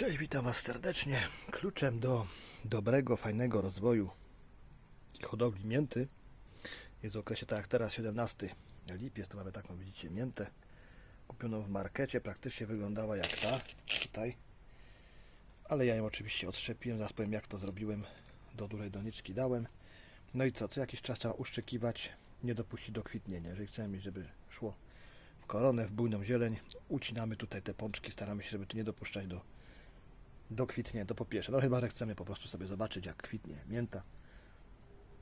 Cześć, witam Was serdecznie. Kluczem do dobrego, fajnego rozwoju hodowli mięty jest w okresie tak jak teraz 17 lipiec. Tu mamy taką, widzicie, miętę kupioną w markecie. Praktycznie wyglądała jak ta tutaj. Ale ja ją oczywiście odszczepiłem. Zaraz powiem jak to zrobiłem. Do dużej doniczki dałem. No i co? Co jakiś czas trzeba uszczekiwać, nie dopuścić do kwitnienia. Jeżeli chcemy mieć, żeby szło w koronę, w bujną zieleń, ucinamy tutaj te pączki. Staramy się, żeby tu nie dopuszczać do do kwitnienia, to po pierwsze. No chyba, że chcemy po prostu sobie zobaczyć, jak kwitnie mięta.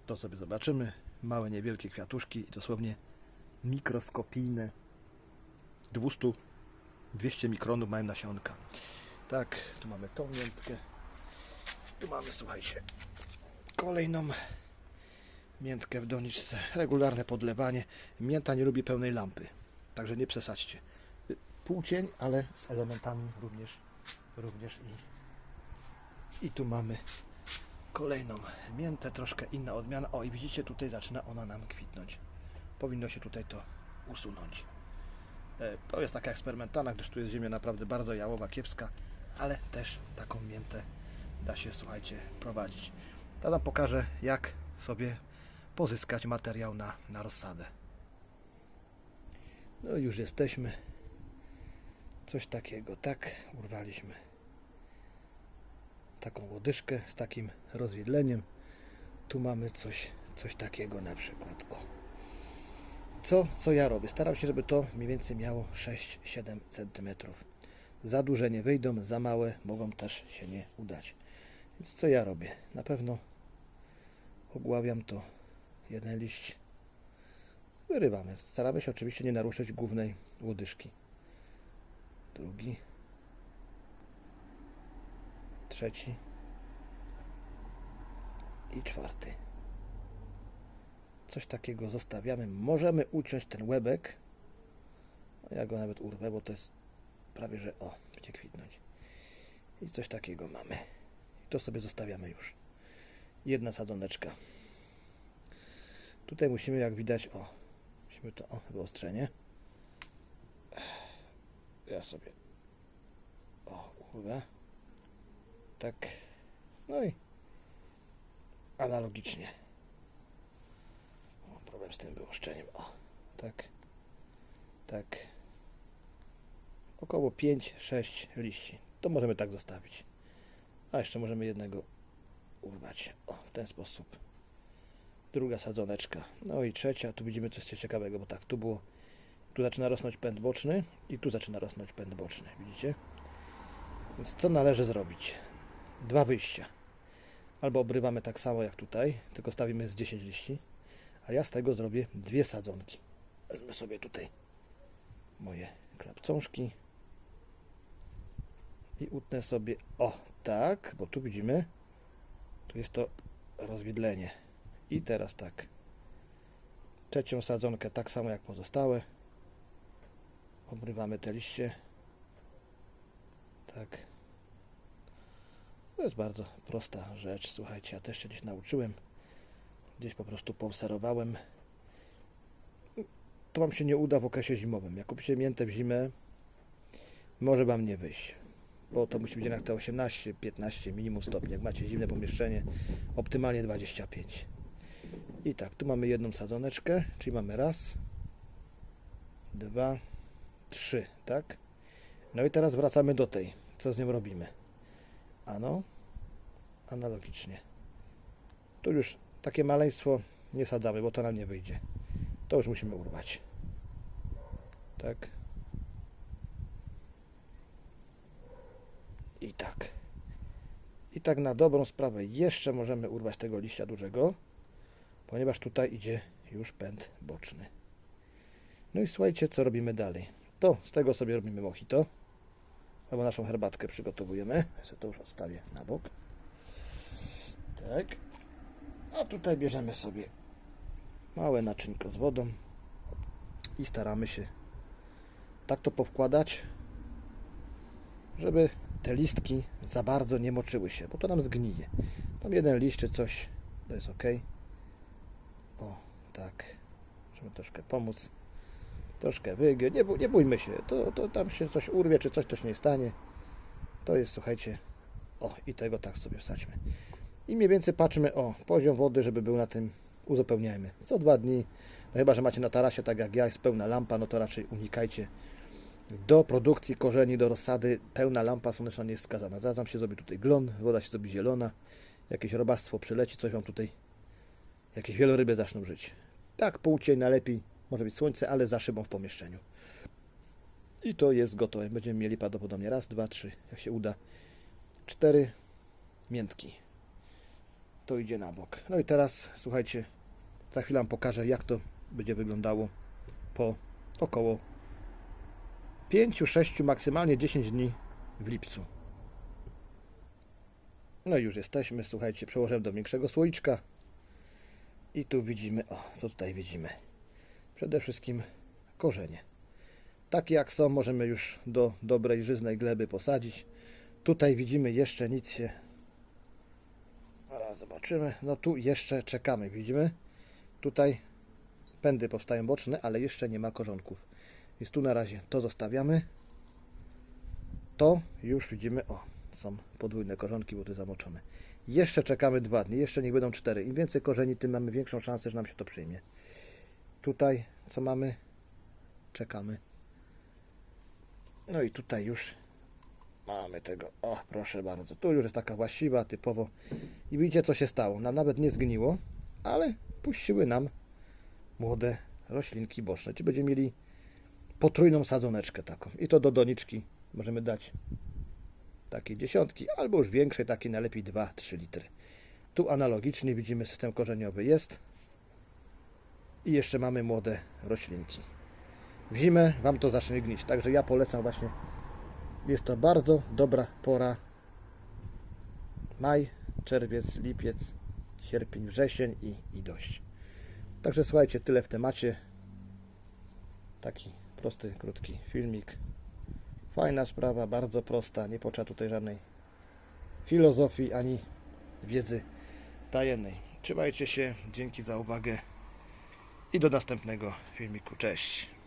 To sobie zobaczymy. Małe, niewielkie kwiatuszki i dosłownie mikroskopijne 200 200 mikronów mają nasionka. Tak, tu mamy tą miętkę. Tu mamy, słuchajcie, kolejną miętkę w doniczce. Regularne podlewanie. Mięta nie lubi pełnej lampy, także nie przesadźcie. Półcień, ale z elementami również, również i i tu mamy kolejną miętę, troszkę inna odmiana. O i widzicie, tutaj zaczyna ona nam kwitnąć. Powinno się tutaj to usunąć. E, To jest taka eksperymentalna, gdyż tu jest ziemia naprawdę bardzo jałowa, kiepska, ale też taką miętę da się, słuchajcie, prowadzić. To nam pokażę, jak sobie pozyskać materiał na, na rozsadę. No już jesteśmy. Coś takiego, tak, urwaliśmy taką łodyżkę z takim rozwidleniem. Tu mamy coś, coś takiego na przykład. O. Co, co ja robię? Staram się, żeby to mniej więcej miało 6-7 cm. Za duże nie wyjdą, za małe mogą też się nie udać. Więc co ja robię? Na pewno ogławiam to jeden liść. Wyrywamy. Staramy się oczywiście nie naruszyć głównej łodyżki. Drugi trzeci i czwarty. Coś takiego zostawiamy. Możemy uciąć ten łebek. No ja go nawet urwę, bo to jest prawie, że o, będzie kwitnąć. I coś takiego mamy. I to sobie zostawiamy już. Jedna sadoneczka. Tutaj musimy, jak widać, o, musimy to, o, wyostrzenie. Ja sobie, o, urwę. Tak. No i analogicznie. O, problem z tym wyłuszczeniem. O, tak. Tak. Około 5-6 liści. To możemy tak zostawić. A jeszcze możemy jednego urwać. O, w ten sposób. Druga sadzoneczka. No i trzecia. Tu widzimy coś ciekawego, bo tak, tu było. Tu zaczyna rosnąć pęd boczny i tu zaczyna rosnąć pęd boczny. Widzicie? Więc co należy zrobić? Dwa wyjścia. Albo obrywamy tak samo jak tutaj, tylko stawimy z 10 liści, a ja z tego zrobię dwie sadzonki. Wezmę sobie tutaj moje klapcążki i utnę sobie, o tak, bo tu widzimy, tu jest to rozwidlenie. I teraz tak, trzecią sadzonkę tak samo jak pozostałe, obrywamy te liście, tak, to jest bardzo prosta rzecz. Słuchajcie, ja też się gdzieś nauczyłem. Gdzieś po prostu poobserwowałem. To Wam się nie uda w okresie zimowym. Jak kupicie miętę w zimę, może Wam nie wyjść. Bo to musi być jednak te 18-15 minimum stopni. Jak macie zimne pomieszczenie, optymalnie 25. I tak, tu mamy jedną sadzoneczkę, czyli mamy raz, dwa, trzy, tak? No i teraz wracamy do tej. Co z nią robimy? Ano, analogicznie. Tu już takie maleństwo nie sadzamy, bo to nam nie wyjdzie. To już musimy urwać. Tak. I tak. I tak na dobrą sprawę jeszcze możemy urwać tego liścia dużego, ponieważ tutaj idzie już pęd boczny. No i słuchajcie, co robimy dalej. To z tego sobie robimy mojito albo naszą herbatkę przygotowujemy. Ja to już odstawię na bok. Tak. A tutaj bierzemy sobie małe naczynko z wodą i staramy się tak to powkładać, żeby te listki za bardzo nie moczyły się, bo to nam zgnije. Tam jeden liść czy coś, to jest ok. O, tak. Możemy troszkę pomóc troszkę wygiąć, nie, nie bójmy się, to, to tam się coś urwie, czy coś to nie stanie. To jest, słuchajcie, o i tego tak sobie wsadźmy. I mniej więcej patrzmy, o, poziom wody, żeby był na tym, uzupełniajmy. Co dwa dni, no chyba, że macie na tarasie, tak jak ja, jest pełna lampa, no to raczej unikajcie. Do produkcji korzeni, do rozsady pełna lampa słoneczna nie jest skazana. Zaraz się zrobi tutaj glon, woda się zrobi zielona, jakieś robactwo przyleci, coś wam tutaj, jakieś wieloryby zaczną żyć. Tak, półcień najlepiej, może być słońce, ale za szybą w pomieszczeniu. I to jest gotowe. Będziemy mieli prawdopodobnie raz, dwa, trzy, jak się uda, cztery miętki. To idzie na bok. No i teraz, słuchajcie, za chwilę pokażę, jak to będzie wyglądało po około 5, 6, maksymalnie 10 dni w lipcu. No i już jesteśmy, słuchajcie, przełożyłem do większego słoiczka. I tu widzimy, o, co tutaj widzimy? Przede wszystkim korzenie. Takie jak są, możemy już do dobrej, żyznej gleby posadzić. Tutaj widzimy jeszcze nic się. Zaraz zobaczymy. No tu jeszcze czekamy, widzimy? Tutaj pędy powstają boczne, ale jeszcze nie ma korzonków. Więc tu na razie to zostawiamy. To już widzimy, o, są podwójne korzonki, bo tu zamoczone. Jeszcze czekamy dwa dni, jeszcze niech będą cztery. Im więcej korzeni, tym mamy większą szansę, że nam się to przyjmie. Tutaj co mamy? Czekamy. No i tutaj już mamy tego. O, proszę bardzo. Tu już jest taka właściwa, typowo. I widzicie, co się stało. Nam nawet nie zgniło, ale puściły nam młode roślinki boczne. Czy będziemy mieli potrójną sadzoneczkę taką. I to do doniczki możemy dać takiej dziesiątki, albo już większej, takiej najlepiej 2-3 litry. Tu analogicznie widzimy system korzeniowy jest. I jeszcze mamy młode roślinki. W zimę Wam to zacznie gnić, także ja polecam właśnie. Jest to bardzo dobra pora. Maj, czerwiec, lipiec, sierpień, wrzesień i, i dość. Także słuchajcie, tyle w temacie. Taki prosty, krótki filmik. Fajna sprawa, bardzo prosta. Nie potrzeba tutaj żadnej filozofii ani wiedzy tajemnej. Trzymajcie się, dzięki za uwagę i do następnego filmiku. Cześć.